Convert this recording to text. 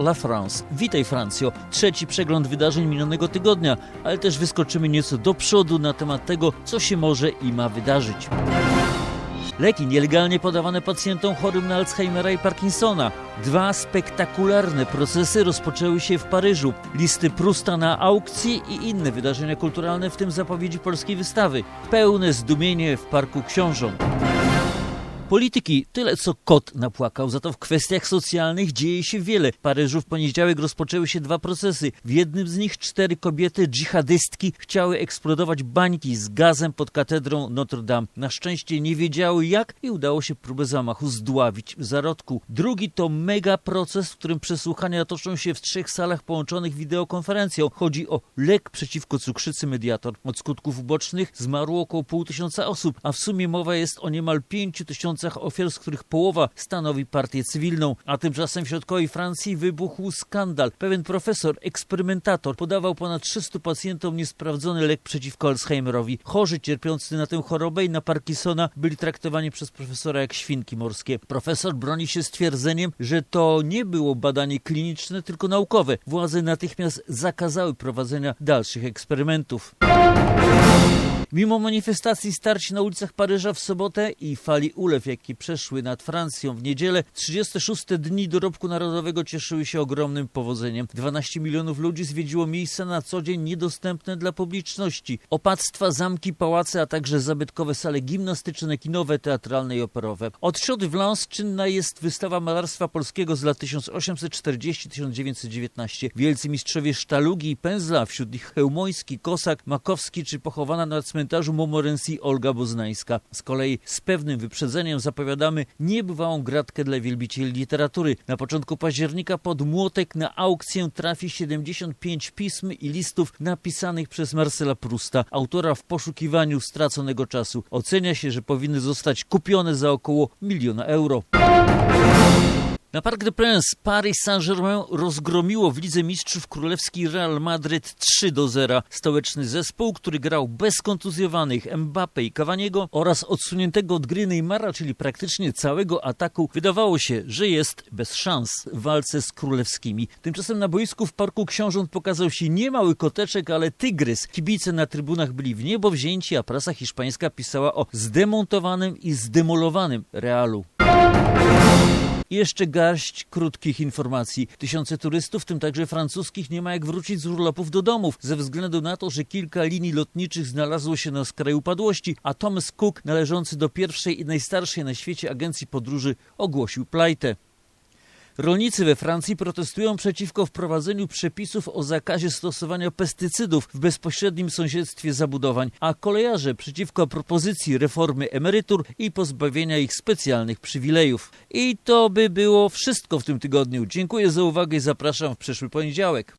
La France. Witaj Francjo. Trzeci przegląd wydarzeń minionego tygodnia, ale też wyskoczymy nieco do przodu na temat tego, co się może i ma wydarzyć. Leki nielegalnie podawane pacjentom chorym na Alzheimera i Parkinsona. Dwa spektakularne procesy rozpoczęły się w Paryżu. Listy Prusta na aukcji i inne wydarzenia kulturalne, w tym zapowiedzi polskiej wystawy. Pełne zdumienie w Parku Książąt. Polityki tyle co kot napłakał, za to w kwestiach socjalnych dzieje się wiele. W Paryżu w poniedziałek rozpoczęły się dwa procesy. W jednym z nich cztery kobiety dżihadystki chciały eksplodować bańki z gazem pod katedrą Notre Dame. Na szczęście nie wiedziały jak i udało się próbę zamachu zdławić w zarodku. Drugi to mega proces, w którym przesłuchania toczą się w trzech salach połączonych wideokonferencją. Chodzi o lek przeciwko cukrzycy mediator. Od skutków ubocznych zmarło około pół tysiąca osób, a w sumie mowa jest o niemal pięciu tysiącach ofiar, z których połowa stanowi partię cywilną. A tymczasem w środkowej Francji wybuchł skandal. Pewien profesor, eksperymentator, podawał ponad 300 pacjentom niesprawdzony lek przeciwko Alzheimerowi. Chorzy cierpiący na tę chorobę i na Parkinsona byli traktowani przez profesora jak świnki morskie. Profesor broni się stwierdzeniem, że to nie było badanie kliniczne, tylko naukowe. Władze natychmiast zakazały prowadzenia dalszych eksperymentów. Mimo manifestacji starć na ulicach Paryża w sobotę i fali ulew, jakie przeszły nad Francją w niedzielę, 36 dni dorobku narodowego cieszyły się ogromnym powodzeniem. 12 milionów ludzi zwiedziło miejsca na co dzień niedostępne dla publiczności. Opactwa, zamki, pałace, a także zabytkowe sale gimnastyczne, kinowe, teatralne i operowe. Od środy w Lens czynna jest wystawa malarstwa polskiego z lat 1840-1919. Wielcy mistrzowie sztalugi i pędzla, wśród nich Chełmoński, Kosak, Makowski czy pochowana na cmentarzu Momorensi Olga Boznańska. Z kolei z pewnym wyprzedzeniem zapowiadamy niebywałą gratkę dla wielbicieli literatury. Na początku października pod młotek na aukcję trafi 75 pism i listów napisanych przez Marcela Prusta, autora w poszukiwaniu straconego czasu. Ocenia się, że powinny zostać kupione za około miliona euro. Na Parc des Princes Paris Saint-Germain rozgromiło w Lidze Mistrzów Królewski Real Madryt 3 do 0. Stołeczny zespół, który grał bez kontuzjowanych Mbappe i Cavaniego oraz odsuniętego od gry Neymara, czyli praktycznie całego ataku, wydawało się, że jest bez szans w walce z królewskimi. Tymczasem na boisku w Parku Książąt pokazał się nie mały koteczek, ale tygrys. Kibice na trybunach byli w niebo wzięci, a prasa hiszpańska pisała o zdemontowanym i zdemolowanym Realu. I jeszcze garść krótkich informacji. Tysiące turystów, w tym także francuskich, nie ma jak wrócić z urlopów do domów, ze względu na to, że kilka linii lotniczych znalazło się na skraju upadłości, a Thomas Cook, należący do pierwszej i najstarszej na świecie agencji podróży, ogłosił plajtę. Rolnicy we Francji protestują przeciwko wprowadzeniu przepisów o zakazie stosowania pestycydów w bezpośrednim sąsiedztwie zabudowań, a kolejarze przeciwko propozycji reformy emerytur i pozbawienia ich specjalnych przywilejów. I to by było wszystko w tym tygodniu. Dziękuję za uwagę i zapraszam w przyszły poniedziałek.